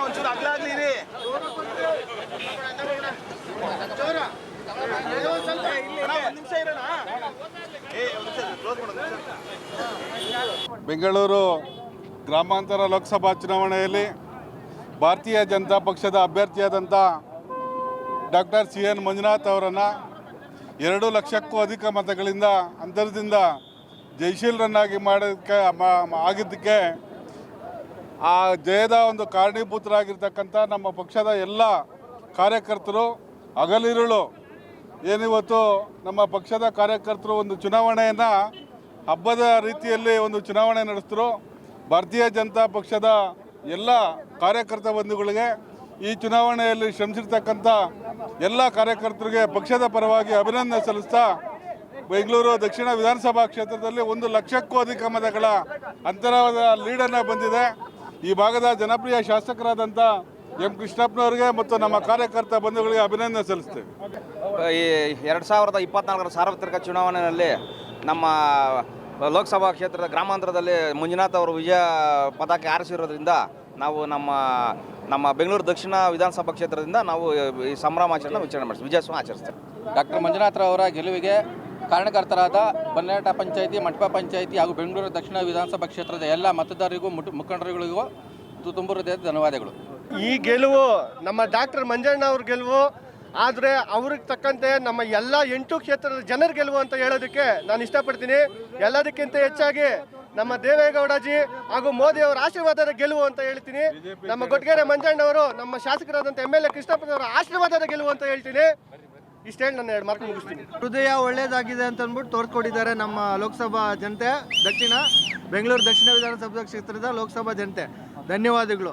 ಒಂಚೂರು ಕ್ಲೋಸ್ ಮಾಡೋದು ಬೆಂಗಳೂರು ಗ್ರಾಮಾಂತರ ಲೋಕಸಭಾ ಚುನಾವಣೆಯಲ್ಲಿ ಭಾರತೀಯ ಜನತಾ ಪಕ್ಷದ ಅಭ್ಯರ್ಥಿಯಾದಂಥ ಡಾಕ್ಟರ್ ಸಿ ಎನ್ ಮಂಜುನಾಥ್ ಅವರನ್ನು ಎರಡು ಲಕ್ಷಕ್ಕೂ ಅಧಿಕ ಮತಗಳಿಂದ, ಅಂತರದಿಂದ ಜಯಶೀಲರನ್ನಾಗಿ ಮಾಡೋದಕ್ಕೆ ಆಗಿದ್ದಕ್ಕೆ ಆ ಜಯದ ಒಂದು ಕಾರಣೀಭೂತರಾಗಿರ್ತಕ್ಕಂಥ ನಮ್ಮ ಪಕ್ಷದ ಎಲ್ಲ ಕಾರ್ಯಕರ್ತರು ಹಗಲಿರುಳು. ಏನಿವತ್ತು ನಮ್ಮ ಪಕ್ಷದ ಕಾರ್ಯಕರ್ತರು ಒಂದು ಚುನಾವಣೆಯನ್ನು ಹಬ್ಬದ ರೀತಿಯಲ್ಲಿ ಒಂದು ಚುನಾವಣೆ ನಡೆಸಿದ್ರು. ಭಾರತೀಯ ಜನತಾ ಪಕ್ಷದ ಎಲ್ಲ ಕಾರ್ಯಕರ್ತ ಬಂಧುಗಳಿಗೆ ಈ ಚುನಾವಣೆಯಲ್ಲಿ ಶ್ರಮಿಸಿರ್ತಕ್ಕಂಥ ಎಲ್ಲ ಕಾರ್ಯಕರ್ತರಿಗೆ ಪಕ್ಷದ ಪರವಾಗಿ ಅಭಿನಂದನೆ ಸಲ್ಲಿಸ್ತಾ ಬೆಂಗಳೂರು ದಕ್ಷಿಣ ವಿಧಾನಸಭಾ ಕ್ಷೇತ್ರದಲ್ಲಿ ಒಂದು ಲಕ್ಷಕ್ಕೂ ಅಧಿಕ ಮತಗಳ ಅಂತರವಾದ ಲೀಡನ್ನು ಬಂದಿದೆ. ಈ ಭಾಗದ ಜನಪ್ರಿಯ ಶಾಸಕರಾದಂಥ ಎಂ ಕೃಷ್ಣಪ್ಪನವರಿಗೆ ಮತ್ತು ನಮ್ಮ ಕಾರ್ಯಕರ್ತ ಬಂಧುಗಳಿಗೆ ಅಭಿನಂದನೆ ಸಲ್ಲಿಸ್ತೇವೆ. ಈ ಎರಡು ಸಾವಿರದ ಇಪ್ಪತ್ನಾಲ್ಕರ ಸಾರ್ವತ್ರಿಕ ಚುನಾವಣೆಯಲ್ಲಿ ನಮ್ಮ ಲೋಕಸಭಾ ಕ್ಷೇತ್ರದ ಗ್ರಾಮಾಂತರದಲ್ಲಿ ಮಂಜುನಾಥ್ ಅವರು ವಿಜಯ ಪತಾಕೆ ಆರಿಸಿರೋದ್ರಿಂದ ನಾವು ನಮ್ಮ ನಮ್ಮ ಬೆಂಗಳೂರು ದಕ್ಷಿಣ ವಿಧಾನಸಭಾ ಕ್ಷೇತ್ರದಿಂದ ನಾವು ಈ ಸಂಭ್ರಮಾಚರಣೆ ವಿಚಾರಣೆ ಮಾಡ್ತೀವಿ ವಿಜಯೋತ್ಸವ ಆಚರಿಸ್ತೇವೆ ಡಾಕ್ಟರ್ ಮಂಜುನಾಥ್ರವರ ಗೆಲುವಿಗೆ ಕಾರಣಕರ್ತರಾದ ಬನ್ನೇಟ ಪಂಚಾಯಿತಿ ಮಂಟಪ ಪಂಚಾಯಿತಿ ಹಾಗೂ ಬೆಂಗಳೂರು ದಕ್ಷಿಣ ವಿಧಾನಸಭಾ ಕ್ಷೇತ್ರದ ಎಲ್ಲ ಮತದಾರರಿಗೂ ಮುಟ್- ಮುಖಂಡರುಗಳಿಗೂ ತು- ತುಂಬ ಹೃದಯದ ಧನ್ಯವಾದಗಳು. ಈ ಗೆಲುವು ನಮ್ಮ ಡಾಕ್ಟರ್ ಮಂಜಣ್ಣ ಅವ್ರ ಗೆಲುವು ಆದರೆ ಅವ್ರಿಗೆ ತಕ್ಕಂತೆ ನಮ್ಮ ಎಲ್ಲ ಎಂಟು ಕ್ಷೇತ್ರದ ಜನರ ಗೆಲುವು ಅಂತ ಹೇಳೋದಕ್ಕೆ ನಾನು ಇಷ್ಟಪಡ್ತೀನಿ. ಎಲ್ಲದಕ್ಕಿಂತ ಹೆಚ್ಚಾಗಿ ನಮ್ಮ ದೇವೇಗೌಡಜಿ ಹಾಗೂ ಮೋದಿ ಅವರ ಆಶೀರ್ವಾದದ ಗೆಲುವು ಅಂತ ಹೇಳ್ತೀನಿ. ನಮ್ಮ ಕೊಟ್ಗೆರೆ ಮಂಜಣ್ಣವರು ನಮ್ಮ ಶಾಸಕರಾದಂಥ ಎಂ ಎಲ್ ಎ ಕೃಷ್ಣಪ್ಪನವರ ಆಶೀರ್ವಾದದ ಗೆಲುವು ಅಂತ ಹೇಳ್ತೀನಿ. ಇಷ್ಟು ಹೇಳಿ ನಾನು ಎರಡು ಮಾರ್ಕ್ ಮುಗಿಸ್ತೀನಿ. ಹೃದಯ ಒಳ್ಳೇದಾಗಿದೆ ಅಂತ ಅಂದ್ಬಿಟ್ಟು ತೋರ್ಸ್ಕೊಟ್ಟಿದ್ದಾರೆ ನಮ್ಮ ಲೋಕಸಭಾ ಜನತೆ ದಕ್ಷಿಣ ಬೆಂಗಳೂರು ದಕ್ಷಿಣ ವಿಧಾನಸಭಾ ಕ್ಷೇತ್ರದ ಲೋಕಸಭಾ ಜನತೆ. ಧನ್ಯವಾದಗಳು.